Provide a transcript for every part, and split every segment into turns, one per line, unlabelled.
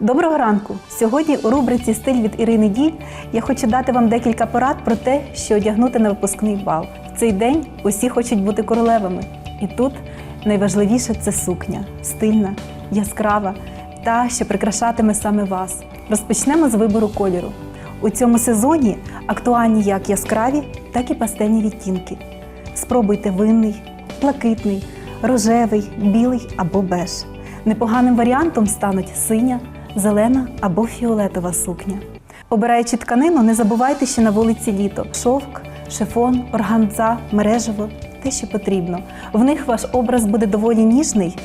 Доброго ранку! Сьогодні у рубриці Стиль від Ірини Діль я хочу дати вам декілька порад про те, що одягнути на випускний бал. В цей день усі хочуть бути королевами. І тут найважливіше це сукня, стильна, яскрава, та, що прикрашатиме саме вас. Розпочнемо з вибору кольору. У цьому сезоні актуальні як яскраві, так і пастельні відтінки. Спробуйте винний, блакитний, рожевий, білий або беж. Непоганим варіантом стануть синя, зелена або фіолетова сукня. Обираючи тканину, не забувайте, що на вулиці літо шовк, шифон, органза, мережево те, що потрібно. В них ваш образ буде доволі ніжний,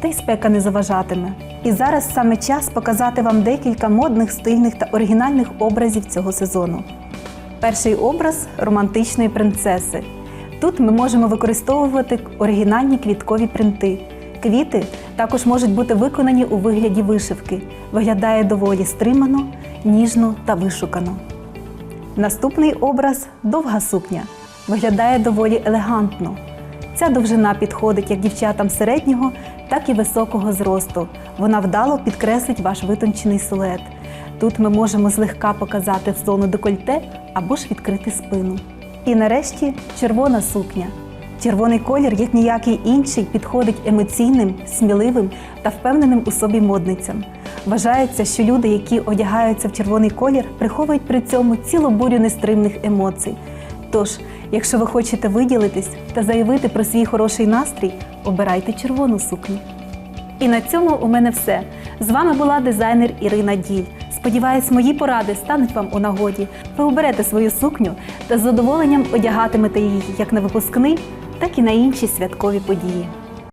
та й спека не заважатиме. І зараз саме час показати вам декілька модних, стильних та оригінальних образів цього сезону. Перший образ романтичної принцеси. Тут ми можемо використовувати оригінальні квіткові принти. Квіти також можуть бути виконані у вигляді вишивки. Виглядає доволі стримано, ніжно та вишукано. Наступний образ довга сукня. Виглядає доволі елегантно. Ця довжина підходить як дівчатам середнього, так і високого зросту. Вона вдало підкреслить ваш витончений силует. Тут ми можемо злегка показати зону декольте або ж відкрити спину. І нарешті червона сукня. Червоний колір, як ніякий інший, підходить емоційним, сміливим та впевненим у собі модницям. Вважається, що люди, які одягаються в червоний колір, приховують при цьому цілу бурю нестримних емоцій. Тож, якщо ви хочете виділитись та заявити про свій хороший настрій, обирайте червону сукню. І на цьому у мене все. З вами була дизайнер Ірина Діль. Сподіваюсь, мої поради стануть вам у нагоді. Ви оберете свою сукню та з задоволенням одягатимете її як на випускний, так і на інші святкові події.